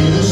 you the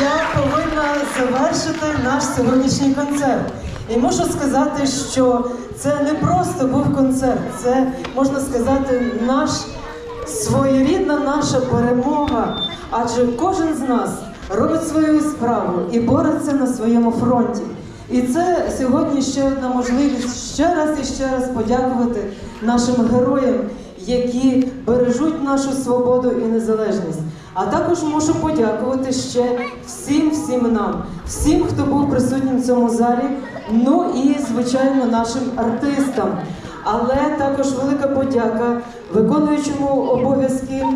я повинна завершити наш сьогоднішній концерт. І можу сказати, що це не просто був концерт, це можна сказати, наш своєрідна наша перемога. Адже кожен з нас робить свою справу і бореться на своєму фронті. І це сьогодні ще одна можливість ще раз і ще раз подякувати нашим героям, які бережуть нашу свободу і незалежність. А також можу подякувати ще всім, всім нам, всім, хто був присутнім в цьому залі. Ну і звичайно нашим артистам. Але також велика подяка виконуючому обов'язки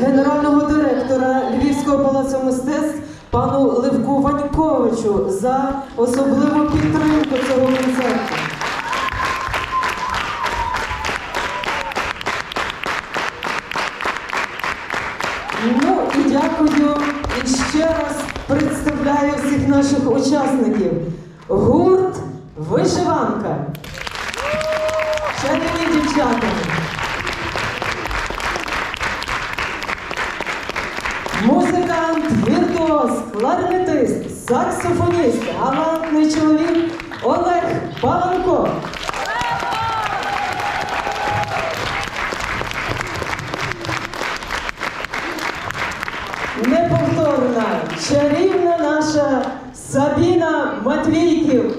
генерального директора Львівського палацу мистецтв пану Левку Ваньковичу за особливу підтримку цього концерту. Ну і дякую і ще раз представляю всіх наших учасників. Гурт Вишиванка. Чарівні дівчата. Музикант, віртуоз, кларнетист, саксофоніст, галантний чоловік Олег Павленко. Матвійків.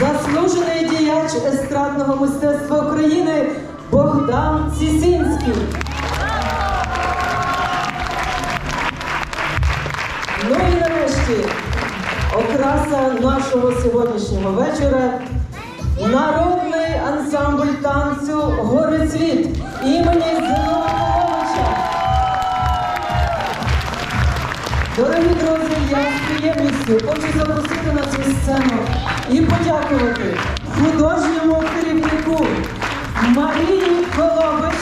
Заслужений діяч естрадного мистецтва України Богдан Сісінський. Ну і нарешті окраса нашого сьогоднішнього вечора. Народний ансамбль танців. Горецвіт імені Зиновія Дорогі друзі, я з приємністю хочу запросити на цю сцену і подякувати художньому керівнику Марії Колович.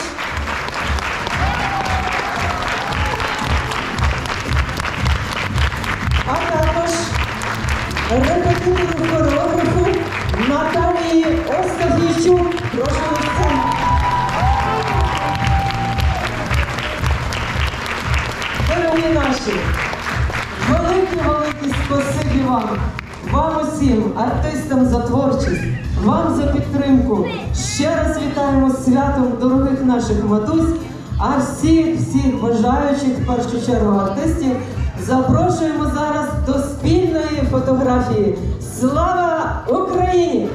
А також репетитору хореографу Наталії Остафійчук. Прошу на сцену. Дорогі наші, велике-велике спасибі вам, вам усім, артистам за творчість, вам за підтримку. Ще раз вітаємо святом дорогих наших матусь, а всіх, всіх бажаючих, в першу чергу артистів, запрошуємо зараз до спільної фотографії. Слава Україні!